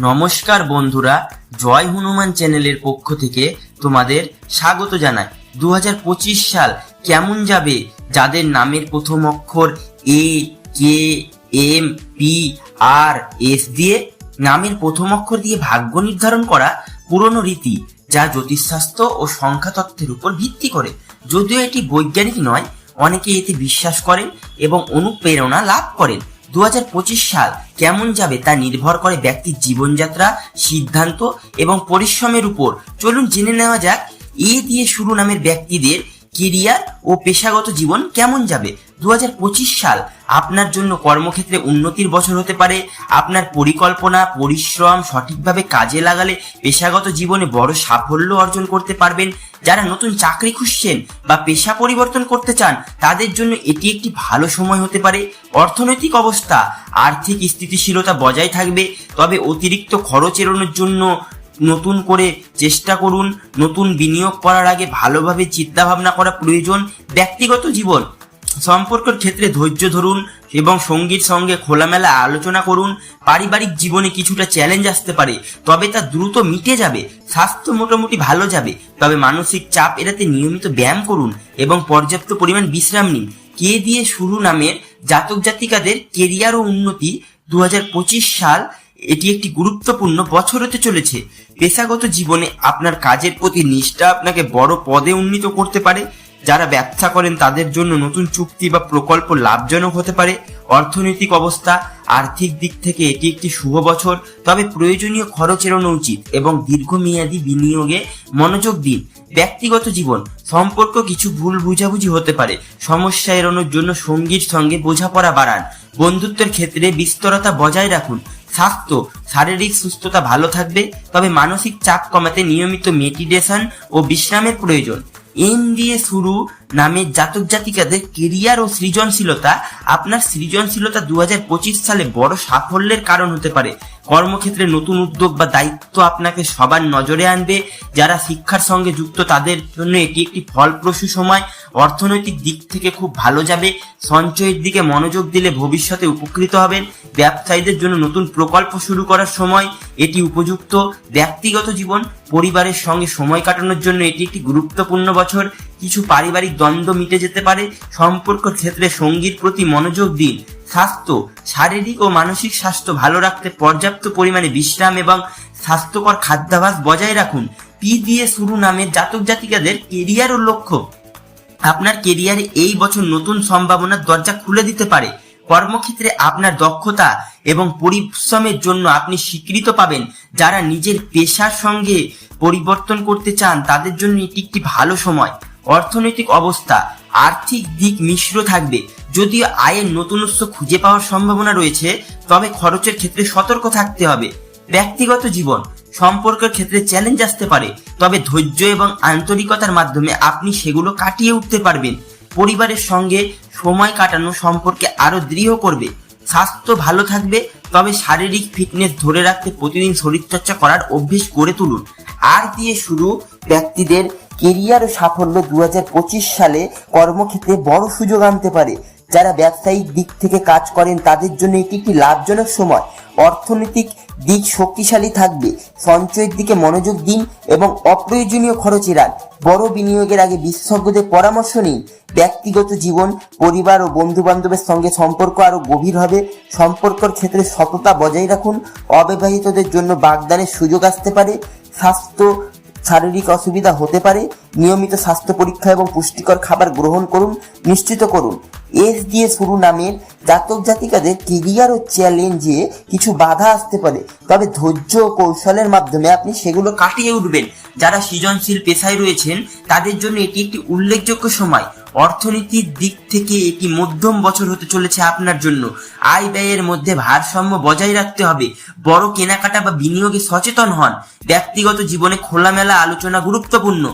নমস্কার বন্ধুরা, জয় হনুমান চ্যানেলের পক্ষ থেকে তোমাদের স্বাগত জানাই। দু হাজার পঁচিশ সাল কেমন যাবে? যাদের নামের প্রথম অক্ষর A, K, M, P, R S দিয়ে নামের প্রথম অক্ষর দিয়ে ভাগ্য নির্ধারণ করা পুরনো রীতি, যা জ্যোতিষশাস্ত্র ও সংখ্যাতত্ত্বের উপর ভিত্তি করে। যদিও এটি বৈজ্ঞানিক নয়, অনেকে এতে বিশ্বাস করেন এবং অনুপ্রেরণা লাভ করেন। দু হাজার পঁচিশ সাল কেমন যাবে তা নির্ভর করে ব্যক্তির জীবনযাত্রা, সিদ্ধান্ত এবং পরিশ্রমের উপর। চলুন জেনে নেওয়া যাক। এ দিয়ে শুরু নামের ব্যক্তিদের কেরিয়ার ও পেশাগত জীবন কেমন যাবে? দু হাজার পঁচিশ সাল আপনার জন্য কর্মক্ষেত্রে উন্নতির বছর হতে পারে। আপনার পরিকল্পনা, পরিশ্রম সঠিকভাবে কাজে লাগালে পেশাগত জীবনে বড় সাফল্য অর্জন করতে পারবেন। যারা নতুন চাকরি খুঁজছেন বা পেশা পরিবর্তন করতে চান, তাদের জন্য এটি একটি ভালো সময় হতে পারে। অর্থনৈতিক অবস্থা, আর্থিক স্থিতিশীলতা বজায় থাকবে। তবে অতিরিক্ত খরচ এড়ানোর জন্য নতুন করে চেষ্টা করুন, নতুন বিনিয়োগ করার আগে ভালোভাবে চিন্তা ভাবনা করা প্রয়োজন, ব্যক্তিগত জীবন, সম্পর্কের ক্ষেত্রে ধৈর্য ধরুন এবং সঙ্গীর সঙ্গে খোলামেলা আলোচনা করুন। পারিবারিক জীবনে কিছুটা চ্যালেঞ্জ আসতে পারে, তবে তা দ্রুত মিটে যাবে, স্বাস্থ্য মোটামুটি ভালো যাবে, তবে মানসিক চাপ এড়াতে নিয়মিত ব্যায়াম করুন এবং পর্যাপ্ত পরিমাণ বিশ্রাম নিন। কে দিয়ে শুরু নামের জাতক জাতিকাদের কেরিয়ার ও উন্নতি দু হাজার পঁচিশ সাল এটি একটি গুরুত্বপূর্ণ বছর হতে চলেছে। পেশাগত জীবনে আপনার কাজের প্রতি নিষ্ঠা আপনাকে বড় পদে উন্নীত করতে পারে। যারা ব্যবসা করেন, তাদের জন্য নতুন চুক্তি বা প্রকল্প লাভজনক হতে পারে। অর্থনৈতিক অবস্থা, আর্থিক দিক থেকে এটি একটি শুভ বছর। তবে প্রয়োজনীয় খরচ এড়ানো উচিত এবং দীর্ঘমেয়াদী বিনিয়োগে মনোযোগ দিন। ব্যক্তিগত জীবন, সম্পর্ক কিছু ভুল বুঝাবুঝি হতে পারে। সমস্যা এড়ানোর জন্য সঙ্গীর সঙ্গে বোঝাপড়া বাড়ান। বন্ধুত্বের ক্ষেত্রে বিস্তরতা বজায় রাখুন। স্বাস্থ্য, শারীরিক সুস্থতা ভালো থাকবে, তবে মানসিক চাপ কমাতে নিয়মিত মেডিটেশন ও বিশ্রামের প্রয়োজন। এম দিয়ে শুরু নামের জাতক জাতিকাদের কেরিয়ার ও সৃজনশীলতা, আপনার সৃজনশীলতা দু হাজার পঁচিশ সালে বড় সাফল্যের কারণ হতে পারে। কর্মক্ষেত্রে নতুন উদ্যোগ বা দায়িত্ব আপনাকে সবার নজরে আনবে। যারা শিক্ষার সঙ্গে যুক্ত, তাদের জন্য এটি একটি ফলপ্রসূ সময়। অর্থনৈতিক দিক থেকে খুব ভালো যাবে। সঞ্চয়ের দিকে মনোযোগ দিলে ভবিষ্যতে উপকৃত হবেন। ব্যবসায়ীদের জন্য নতুন প্রকল্প শুরু করার সময় এটি উপযুক্ত। ব্যক্তিগত জীবন, পরিবারের সঙ্গে সময় কাটানোর জন্য এটি একটি গুরুত্বপূর্ণ বছর। কিছু পারিবারিক দ্বন্দ্ব মিটে যেতে পারে, সম্পর্ক ক্ষেত্রে সঙ্গীর প্রতি মনোযোগ দিন, স্বাস্থ্য, শারীরিক ও মানসিক স্বাস্থ্য ভালো রাখতে পর্যাপ্ত পরিমাণে বিশ্রাম এবং স্বাস্থ্যকর খাদ্যাভাস বজায় রাখুন। পি দিয়ে শুরু নামের জাতক জাতিকাদের কেরিয়ার ও লক্ষ্য। আপনার কেরিয়ারে এই বছর নতুন সম্ভাবনার দরজা খুলে দিতে পারে। কর্মক্ষেত্রে আপনার দক্ষতা এবং পরিশ্রমের জন্য আপনি স্বীকৃত পাবেন। যারা নিজের পেশার সঙ্গে পরিবর্তন করতে চান, তাদের জন্য এটি একটি ভালো সময়। অর্থনৈতিক অবস্থা, আর্থিক দিক মিশ্র থাকবে। যদিও আয়ের নতুনত্ব খুঁজে পাওয়ার সম্ভাবনা রয়েছে, তবে খরচের ক্ষেত্রে সতর্ক থাকতে হবে। ব্যক্তিগত জীবন, সম্পর্কের ক্ষেত্রে চ্যালেঞ্জ আসতে পারে, তবে ধৈর্য এবং আন্তরিকতার মাধ্যমে আপনি সেগুলো কাটিয়ে উঠতে পারবেন। পরিবারের সঙ্গে সময় কাটানো সম্পর্কে আরও দৃঢ় করবে। স্বাস্থ্য ভালো থাকবে, তবে শারীরিক ফিটনেস ধরে রাখতে প্রতিদিন শরীরচর্চা করার অভ্যেস গড়ে তুলুন। আর দিয়ে শুরু ব্যক্তিদের কেরিয়ার ও সাফল্য দু হাজার পঁচিশ সালে কর্মক্ষেত্রে বড় সুযোগ আনতে পারে। যারা ব্যবসায়িক দিক থেকে কাজ করেন, তাদের জন্য এটি একটি লাভজনক সময়। অর্থনৈতিক দিক শক্তিশালী থাকবে। সঞ্চয়ের দিকে মনোযোগ দিন এবং অপ্রয়োজনীয় খরচ এড়ান বড় বিনিয়োগের আগে বিশেষজ্ঞদের পরামর্শ নিন। ব্যক্তিগত জীবন, পরিবার ও বন্ধু বান্ধবের সঙ্গে সম্পর্ক আরও গভীর হবে। সম্পর্কর ক্ষেত্রে সততা বজায় রাখুন। অবিবাহিতদের জন্য বাগদানের সুযোগ আসতে পারে। স্বাস্থ্য শারীরিক অসুবিধা হতে পারে, নিয়মিত স্বাস্থ্য পরীক্ষা এবং পুষ্টিকর খাবার গ্রহণ করুন, নিশ্চিত করুন। এস দিয়ে শুরু নামের জাতক জাতিকাদের কেরিয়ার ও চ্যালেঞ্জে কিছু বাধা আসতে পারে। তবে ধৈর্য ও কৌশলের মাধ্যমে আপনি সেগুলো কাটিয়ে উঠবেন। যারা সৃজনশীল পেশায় রয়েছেন, তাদের জন্য এটি একটি উল্লেখযোগ্য সময়। অর্থনীতির দিক থেকে এটি মধ্যম বছর হতে চলেছে আপনার জন্য। আয় ব্যয়ের মধ্যে ভারসাম্য বজায় রাখতে হবে। বড় কেনাকাটা বা বিনিয়োগে সচেতন হন। ব্যক্তিগত জীবনে খোলামেলা আলোচনা গুরুত্বপূর্ণ।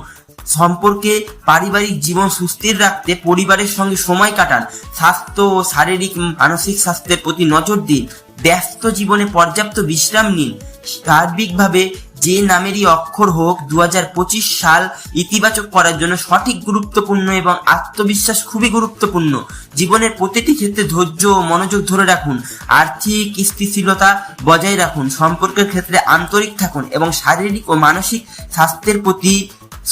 সম্পর্কে পারিবারিক জীবন সুস্থির রাখতে পরিবারের সঙ্গে সময় কাটান। স্বাস্থ্য ও শারীরিক মানসিক স্বাস্থ্যের প্রতি নজর দিন। ব্যস্ত জীবনে পর্যাপ্ত বিশ্রাম নিন। সার্বিকভাবে যে নামেরই অক্ষর হোক দু হাজার পঁচিশ সাল ইতিবাচক করার জন্য সঠিক গুরুত্বপূর্ণ এবং আত্মবিশ্বাস খুবই গুরুত্বপূর্ণ। জীবনের প্রতিটি ক্ষেত্রে ধৈর্য ও মনোযোগ ধরে রাখুন। আর্থিক স্থিতিশীলতা বজায় রাখুন। সম্পর্কের ক্ষেত্রে আন্তরিক থাকুন এবং শারীরিক ও মানসিক স্বাস্থ্যের প্রতি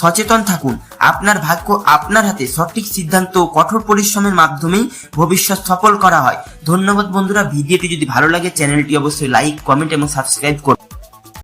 সচেতন থাকুন। আপনার ভাগ্য আপনার হাতে। সঠিক সিদ্ধান্ত ও কঠোর পরিশ্রমের মাধ্যমেই ভবিষ্যৎ সফল করা হয়। ধন্যবাদ বন্ধুরা। ভিডিওটি যদি ভালো লাগে, চ্যানেলটি অবশ্যই লাইক, কমেন্ট এবং সাবস্ক্রাইব করুন।